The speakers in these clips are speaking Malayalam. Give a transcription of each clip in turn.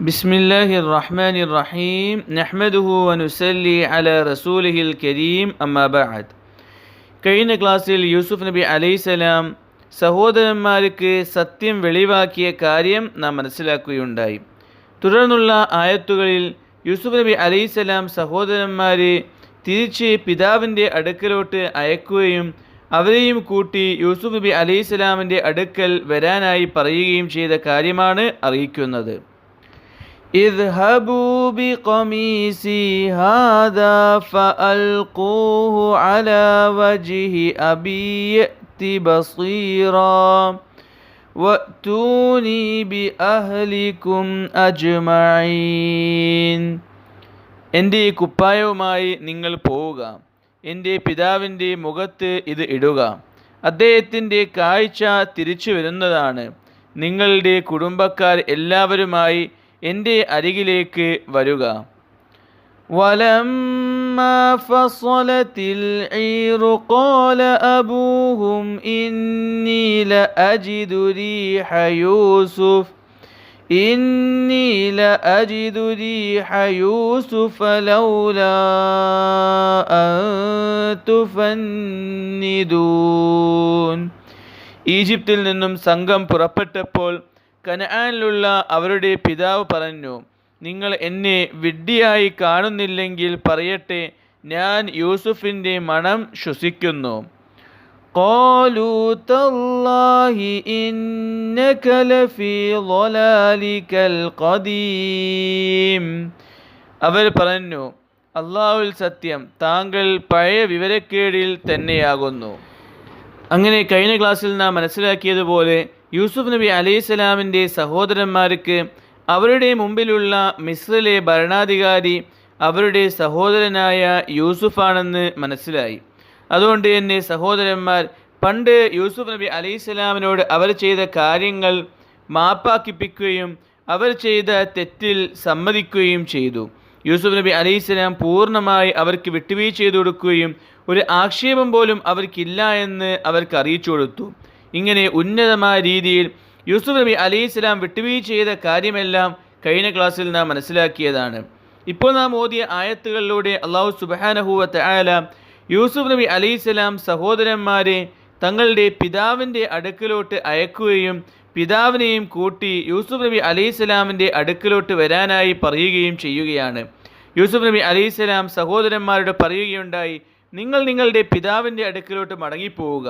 بسم الله الرحمن الرحيم نحمده ونسلي على رسوله الكريم أما بعد കഴിഞ്ഞ ക്ലാസ്സിൽ യൂസുഫ് നബി അലൈസലാം സഹോദരന്മാർക്ക് സത്യം വെളിവാക്കിയ കാര്യം നാം മനസ്സിലാക്കുകയുണ്ടായി തുടർന്നുള്ള ആയത്തുകളിൽ യൂസുഫ് നബി അലൈസലാം സഹോദരന്മാരെ തിരിച്ച് പിതാവിൻ്റെ അടുക്കലോട്ട് അയക്കുകയും അവരെയും കൂട്ടി യൂസുഫ് നബി അലൈസലാമിൻ്റെ അടുക്കൽ വരാനായി പറയുകയും ചെയ്ത കാര്യമാണ് അറിയിക്കുന്നത് اذهبوا بقميصي هذا فألقوه على وجه أبي يأت بصيرا وأتوني بأهلكم أجمعين എൻ്റെ ഈ കുപ്പായവുമായി നിങ്ങൾ പോവുക എൻ്റെ പിതാവിൻ്റെ മുഖത്ത് ഇത് ഇടുക അദ്ദേഹത്തിൻ്റെ കാഴ്ച തിരിച്ചു വരുന്നതാണ് നിങ്ങളുടെ കുടുംബക്കാർ എല്ലാവരുമായി എൻ്റെ അരികിലേക്ക് വരുക ولما فصلت العير قال أبوهم إني لأجد ريح يوسف إني لأجد ريح يوسف لولا أن تفندون ഈജിപ്തിൽ നിന്നും സംഘം പുറപ്പെട്ടപ്പോൾ കനആനിലുള്ള അവരുടെ പിതാവ് പറഞ്ഞു നിങ്ങൾ എന്നെ വിഡ്ഢിയായി കാണുന്നില്ലെങ്കിൽ പറയട്ടെ ഞാൻ യൂസുഫിൻ്റെ മണം ശ്വസിക്കുന്നു قالوا تالله إنك لفي ضلالك القديم അവർ പറഞ്ഞു അള്ളാഹുൽ സത്യം താങ്കൾ പഴയ വിവരക്കേടിൽ തന്നെയാകുന്നു അങ്ങനെ കഴിഞ്ഞ ക്ലാസ്സിൽ നാം മനസ്സിലാക്കിയതുപോലെ യൂസുഫ് നബി അലൈഹിസ്സലാമിന്റെ സഹോദരന്മാർക്ക് അവരുടെ മുമ്പിലുള്ള മിസ്രിലെ ഭരണാധികാരി അവരുടെ സഹോദരനായ യൂസുഫാണെന്ന് മനസ്സിലായി. അതുകൊണ്ട് തന്നെ സഹോദരന്മാർ പണ്ട് യൂസുഫ് നബി അലൈഹിസ്സലാമിനോട് അവർ ചെയ്ത കാര്യങ്ങൾ മാപ്പാക്കിപ്പിക്കുകയും അവർ ചെയ്ത തെറ്റിൽ സമ്മതിക്കുകയും ചെയ്തു. യൂസുഫ് നബി അലൈഹിസ്സലാം പൂർണമായി അവർക്ക് വിട്ടുവീഴ്ച ചെയ്തു കൊടുക്കുകയും ഒരു ആക്ഷേപം പോലും അവർക്കില്ല എന്ന് അവർക്ക് അറിയിച്ചു കൊടുത്തു. ഇങ്ങനെ ഉന്നതമായ രീതിയിൽ യൂസുഫ് നബി അലി ഇസ്ലാം വിട്ടുവീഴ്ച ചെയ്ത കാര്യമെല്ലാം കഴിഞ്ഞ ക്ലാസ്സിൽ നാം മനസ്സിലാക്കിയതാണ്. ഇപ്പോൾ നാം ഓതിയ ആയത്തുകളിലൂടെ അള്ളാഹു സുബാനഹുവത്ത് ആല യൂസുഫ് നബി അലി ഇസ്ലാം സഹോദരന്മാരെ തങ്ങളുടെ പിതാവിന്റെ അടുക്കലോട്ട് അയക്കുകയും പിതാവിനെയും കൂട്ടി യൂസുഫ് നബി അലി ഇസ്ലാമിന്റെ അടുക്കലോട്ട് വരാനായി പറയുകയും ചെയ്യുകയാണ്. യൂസുഫ് നബി അലി ഇസ്ലാം സഹോദരന്മാരോട് പറയുകയുണ്ടായി നിങ്ങൾ നിങ്ങളുടെ പിതാവിന്റെ അടുക്കലോട്ട് മടങ്ങിപ്പോവുക.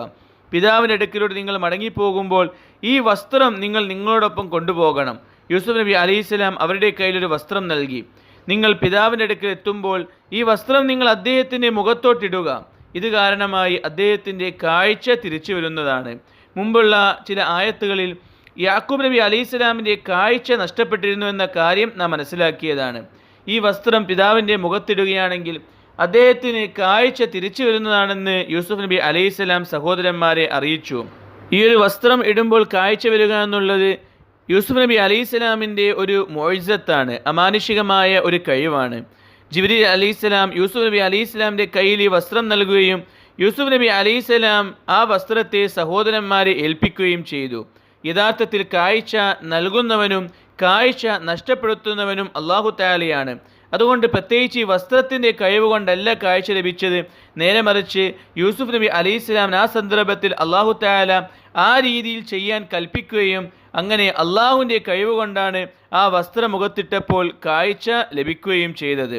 പിതാവിന്റെ അടുക്കിലോട്ട് നിങ്ങൾ മടങ്ങിപ്പോകുമ്പോൾ ഈ വസ്ത്രം നിങ്ങൾ നിങ്ങളോടൊപ്പം കൊണ്ടുപോകണം. യൂസുഫ് നബി അലൈഹിസ്ലാം അവരുടെ കയ്യിലൊരു വസ്ത്രം നൽകി. നിങ്ങൾ പിതാവിന്റെ അടുക്കൽ എത്തുമ്പോൾ ഈ വസ്ത്രം നിങ്ങൾ അദ്ദേഹത്തിന്റെ മുഖത്തോട്ടിടുക. ഇത് കാരണമായി അദ്ദേഹത്തിന്റെ കാഴ്ച തിരിച്ചു വരുന്നതാണ്. മുമ്പുള്ള ചില ആയത്തുകളിൽ യാക്കൂബ് നബി അലൈഹിസ്ലാമിന്റെ കാഴ്ച നഷ്ടപ്പെട്ടിരുന്നു എന്ന കാര്യം നാം മനസ്സിലാക്കിയതാണ്. ഈ വസ്ത്രം പിതാവിന്റെ മുഖത്തിടുകയാണെങ്കിൽ അദ്ദേഹത്തിന് കാഴ്ച തിരിച്ചു വരുന്നതാണെന്ന് യൂസുഫ് നബി അലൈഹിസ്സലാം സഹോദരന്മാരെ അറിയിച്ചു. ഈ ഒരു വസ്ത്രം ഇടുമ്പോൾ കാഴ്ച വരിക എന്നുള്ളത് യൂസുഫ് നബി അലൈഹിസ്സലാമിന്റെ ഒരു മോഴ്സത്താണ് അമാനുഷികമായ ഒരു കഴിവാണ്. ജിബിരി അലൈഹിസ്സലാം യൂസുഫ് നബി അലൈഹിസ്സലാമിന്റെ കയ്യിൽ ഈ വസ്ത്രം നൽകുകയും യൂസുഫ് നബി അലൈഹിസ്സലാം ആ വസ്ത്രത്തെ സഹോദരന്മാരെ ഏൽപ്പിക്കുകയും ചെയ്തു. യഥാർത്ഥത്തിൽ കാഴ്ച നൽകുന്നവനും കാഴ്ച നഷ്ടപ്പെടുത്തുന്നവനും അള്ളാഹു താലയാണ് അതുകൊണ്ട് പ്രത്യേകിച്ച് ഈ വസ്ത്രത്തിന്റെ കഴിവ് കൊണ്ടല്ല കാഴ്ച ലഭിച്ചത് നേരെ മറിച്ച് യൂസുഫ് നബി അലി ഇസ്ലാമിന് ആ സന്ദർഭത്തിൽ അള്ളാഹു താല ആ രീതിയിൽ ചെയ്യാൻ കൽപ്പിക്കുകയും അങ്ങനെ അള്ളാഹുവിന്റെ കഴിവ് കൊണ്ടാണ് ആ വസ്ത്രം മുഖത്തിട്ടപ്പോൾ കാഴ്ച ലഭിക്കുകയും ചെയ്തത്.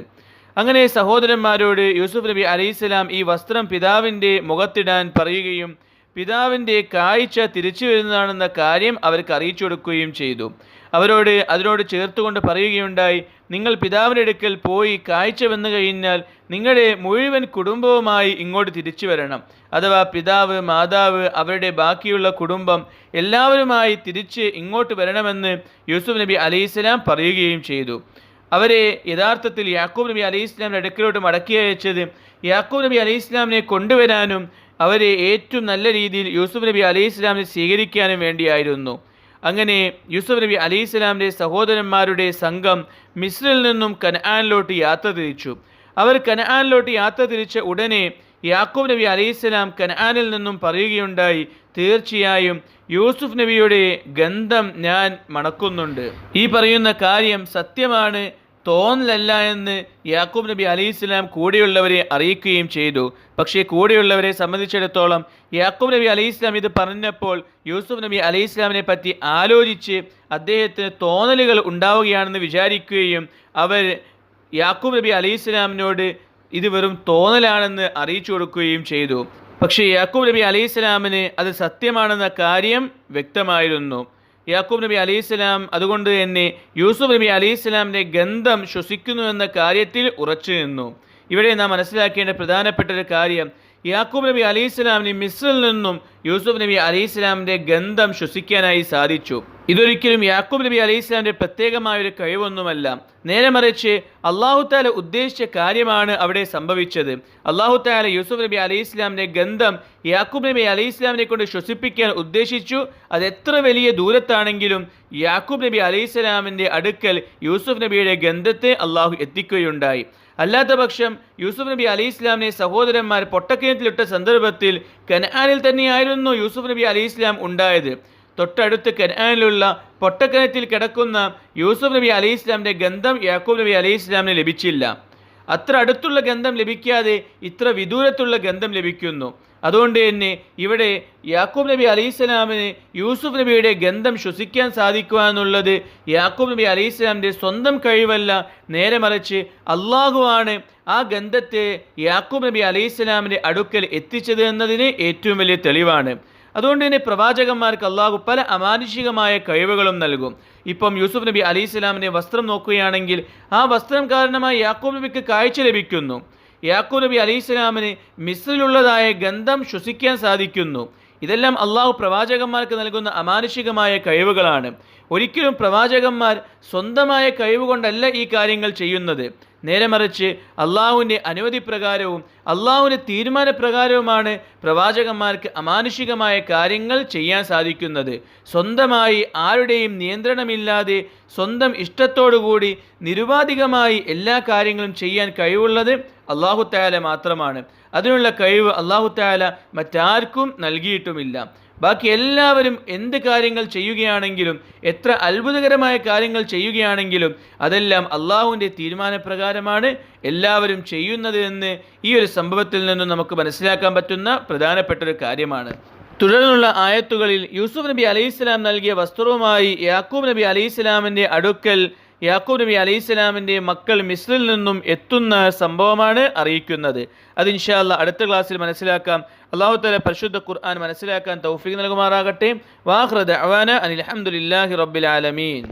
അങ്ങനെ സഹോദരന്മാരോട് യൂസുഫ് നബി അലൈഹി സ്വലാം ഈ വസ്ത്രം പിതാവിന്റെ മുഖത്തിടാൻ പറയുകയും പിതാവിന്റെ കാഴ്ച തിരിച്ചു വരുന്നതാണെന്ന കാര്യം അവർക്ക് അറിയിച്ചു കൊടുക്കുകയും ചെയ്തു. അവരോട് അതിനോട് ചേർത്തുകൊണ്ട് പറയുകയുണ്ടായി നിങ്ങൾ പിതാവിന്റെ അടുക്കൽ പോയി കാഴ്ച വന്നു കഴിഞ്ഞാൽ നിങ്ങളുടെ മുഴുവൻ കുടുംബവുമായി ഇങ്ങോട്ട് തിരിച്ചു വരണം. അഥവാ പിതാവ് മാതാവ് അവരുടെ ബാക്കിയുള്ള കുടുംബം എല്ലാവരുമായി തിരിച്ച് ഇങ്ങോട്ട് വരണമെന്ന് യൂസുഫ് നബി അലൈഹിസ്ലാം പറയുകയും ചെയ്തു. അവരെ യഥാർത്ഥത്തിൽ യാക്കൂബ് നബി അലൈഹി ഇസ്ലാമിന്റെ അടുക്കലോട്ട് മടക്കി അയച്ചത് യാക്കൂബ് നബി അലൈഹി ഇസ്ലാമിനെ കൊണ്ടുവരാനും അവരെ ഏറ്റവും നല്ല രീതിയിൽ യൂസുഫ് നബി അലൈഹി ഇസ്ലാമിനെ സ്വീകരിക്കാനും വേണ്ടിയായിരുന്നു. അങ്ങനെ യൂസുഫ് നബി അലൈഹി സ്വലാമിന്റെ സഹോദരന്മാരുടെ സംഘം മിസ്രിൽ നിന്നും കനആനിലോട്ട് യാത്ര തിരിച്ചു. അവർ കനആനിലോട്ട് യാത്ര തിരിച്ച ഉടനെ യാക്കൂബ് നബി അലൈഹി കനാനിൽ നിന്നും പറയുകയുണ്ടായി തീർച്ചയായും യൂസുഫ് നബിയുടെ ഗന്ധം ഞാൻ മണക്കുന്നുണ്ട്. ഈ പറയുന്ന കാര്യം സത്യമാണ് തോന്നലല്ല എന്ന് യാക്കൂബ് നബി അലി ഇസ്ലാം കൂടെയുള്ളവരെ അറിയിക്കുകയും ചെയ്തു. പക്ഷേ കൂടെയുള്ളവരെ സംബന്ധിച്ചിടത്തോളം യാക്കൂബ് നബി അലി ഇസ്ലാം ഇത് പറഞ്ഞപ്പോൾ യൂസുഫ് നബി അലി ഇസ്ലാമിനെ പറ്റി ആലോചിച്ച് അദ്ദേഹത്തിന് തോന്നലുകൾ ഉണ്ടാവുകയാണെന്ന് വിചാരിക്കുകയും അവർ യാക്കൂബ് നബി അലി ഇസ്ലാമിനോട് ഇത് വെറും തോന്നലാണെന്ന് അറിയിച്ചു കൊടുക്കുകയും ചെയ്തു. പക്ഷേ യാക്കൂബ് നബി അലൈഹി ഇസ്ലാമിന് അത് സത്യമാണെന്ന കാര്യം വ്യക്തമായിരുന്നു. യാക്കൂബ് നബി അലി ഇസ്ലാം അതുകൊണ്ട് തന്നെ യൂസുഫ് നബി അലി ഇസ്ലാമിന്റെ ഗന്ധം ശ്വസിക്കുന്നു എന്ന കാര്യത്തിൽ ഉറച്ചു നിന്നു. ഇവിടെ നാം മനസ്സിലാക്കേണ്ട പ്രധാനപ്പെട്ട ഒരു കാര്യം യാക്കൂബ് നബി അലി ഇസ്ലാമിന് നിന്നും യൂസുഫ് നബി അലി ഇസ്ലാമിന്റെ ഗന്ധം ശ്വസിക്കാനായി സാധിച്ചു. ഇതൊരിക്കലും യാക്കൂബ് നബി അലൈഹി ഇസ്ലാമിന്റെ പ്രത്യേകമായ ഒരു കഴിവൊന്നുമല്ല. നേരെ മറിച്ച് അള്ളാഹു താല ഉദ്ദേശിച്ച കാര്യമാണ് അവിടെ സംഭവിച്ചത്. അള്ളാഹു താല യൂസുഫ് നബി അലൈഹി ഇസ്ലാമിന്റെ ഗന്ധം യാക്കൂബ് നബി അലൈഹി ഇസ്ലാമിനെ കൊണ്ട് ശ്വസിപ്പിക്കാൻ ഉദ്ദേശിച്ചു. അത് എത്ര വലിയ ദൂരത്താണെങ്കിലും യാക്കൂബ് നബി അലൈഹി ഇസ്ലാമിന്റെ അടുക്കൽ യൂസുഫ് നബിയുടെ ഗന്ധത്തെ അള്ളാഹു എത്തിക്കുകയുണ്ടായി. അല്ലാത്ത പക്ഷം യൂസുഫ് നബി അലി ഇസ്ലാമിനെ സഹോദരന്മാർ പൊട്ടക്കിണറ്റിലിട്ട സന്ദർഭത്തിൽ കനാനിൽ തന്നെയായിരുന്നു യൂസുഫ് നബി അലി ഇസ്ലാം ഉണ്ടായത്. തൊട്ടടുത്ത് കനാനിലുള്ള പൊട്ടക്കിണറ്റിൽ കിടക്കുന്ന യൂസുഫ് നബി അലി ഇസ്ലാമിന്റെ ഗന്ധം യാക്കൂബ് നബി അലി ഇസ്ലാമിന് ലഭിച്ചില്ല. അത്ര അടുത്തുള്ള ഗന്ധം ലഭിക്കാതെ ഇത്ര വിദൂരത്തുള്ള ഗന്ധം ലഭിക്കുന്നു. അതുകൊണ്ട് തന്നെ ഇവിടെ യാക്കൂബ് നബി അലൈഹിസ്സലാമിന് യൂസുഫ് നബിയുടെ ഗന്ധം ശ്വസിക്കാൻ സാധിക്കുക എന്നുള്ളത് യാക്കൂബ് നബി അലൈഹിസ്സലാമിന്റെ സ്വന്തം കഴിവല്ല. നേരെ മറിച്ച് അള്ളാഹുവാണ് ആ ഗന്ധത്തെ യാക്കൂബ് നബി അലൈഹിസ്സലാമിന്റെ അടുക്കൽ എത്തിച്ചത് എന്നതിന് ഏറ്റവും വലിയ തെളിവാണ്. അതുകൊണ്ട് തന്നെ പ്രവാചകന്മാർക്ക് അള്ളാഹു പല അമാനുഷികമായ കഴിവുകളും നൽകും. ഇപ്പം യൂസുഫ് നബി അലി ഇസ്ലാമിന്റെ വസ്ത്രം നോക്കുകയാണെങ്കിൽ ആ വസ്ത്രം കാരണമായി യാക്കൂബ് നബിക്ക് കാഴ്ച ലഭിക്കുന്നു. യാക്കൂബ് നബി അലി ഇസ്ലാമിന് മിസ്രിലുള്ളതായ ഗന്ധം ശ്വസിക്കാൻ സാധിക്കുന്നു. ഇതെല്ലാം അള്ളാഹു പ്രവാചകന്മാർക്ക് നൽകുന്ന അമാനുഷികമായ കഴിവുകളാണ്. ഒരിക്കലും പ്രവാചകന്മാർ സ്വന്തമായ കഴിവ് കൊണ്ടല്ല ഈ കാര്യങ്ങൾ ചെയ്യുന്നത്. നേരെ മറിച്ച് അള്ളാഹുവിന്റെ അനുമതി പ്രകാരവും അള്ളാഹുവിന്റെ തീരുമാനപ്രകാരവുമാണ് പ്രവാചകന്മാർക്ക് അമാനുഷികമായ കാര്യങ്ങൾ ചെയ്യാൻ സാധിക്കുന്നത്. സ്വന്തമായി ആരുടെയും നിയന്ത്രണമില്ലാതെ സ്വന്തം ഇഷ്ടത്തോടുകൂടി നിരുപാധികമായി എല്ലാ കാര്യങ്ങളും ചെയ്യാൻ കഴിവുള്ളത് അള്ളാഹു താല മാത്രമാണ്. അതിനുള്ള കഴിവ് അള്ളാഹു താല മറ്റാർക്കും നൽകിയിട്ടുമില്ല. ബാക്കി എല്ലാവരും എന്ത് കാര്യങ്ങൾ ചെയ്യുകയാണെങ്കിലും എത്ര അത്ഭുതകരമായ കാര്യങ്ങൾ ചെയ്യുകയാണെങ്കിലും അതെല്ലാം അള്ളാഹുവിന്റെ തീരുമാനപ്രകാരമാണ് എല്ലാവരും ചെയ്യുന്നത് എന്ന് ഈ ഒരു സംഭവത്തിൽ നിന്നും നമുക്ക് മനസ്സിലാക്കാൻ പറ്റുന്ന പ്രധാനപ്പെട്ട ഒരു കാര്യമാണ്. തുടർന്നുള്ള ആയത്തുകളിൽ യൂസുഫ് നബി അലൈഹിസ്സലാം നൽകിയ വസ്ത്രവുമായി യാക്കൂബ് നബി അലൈഹിസ്സലാമിന്റെ അടുക്കൽ യാക്കൂബ് നബി അലൈഹി സ്വലാമിന്റെ മക്കൾ മിസ്രിൽ നിന്നും എത്തുന്ന സംഭവമാണ് അറിയിക്കുന്നത്. അത് ഇൻഷാല്ല അടുത്ത ക്ലാസ്സിൽ മനസ്സിലാക്കാം. അള്ളാഹു തല പരിശുദ്ധ ഖുർആൻ മനസ്സിലാക്കാൻ തൗഫീഖ് നൽകുമാറാകട്ടെ. വാഹ്റദ് അവാന അനിൽ അഹമ്മദില്ലാഹി റബ്ബിൽ ആലമീൻ.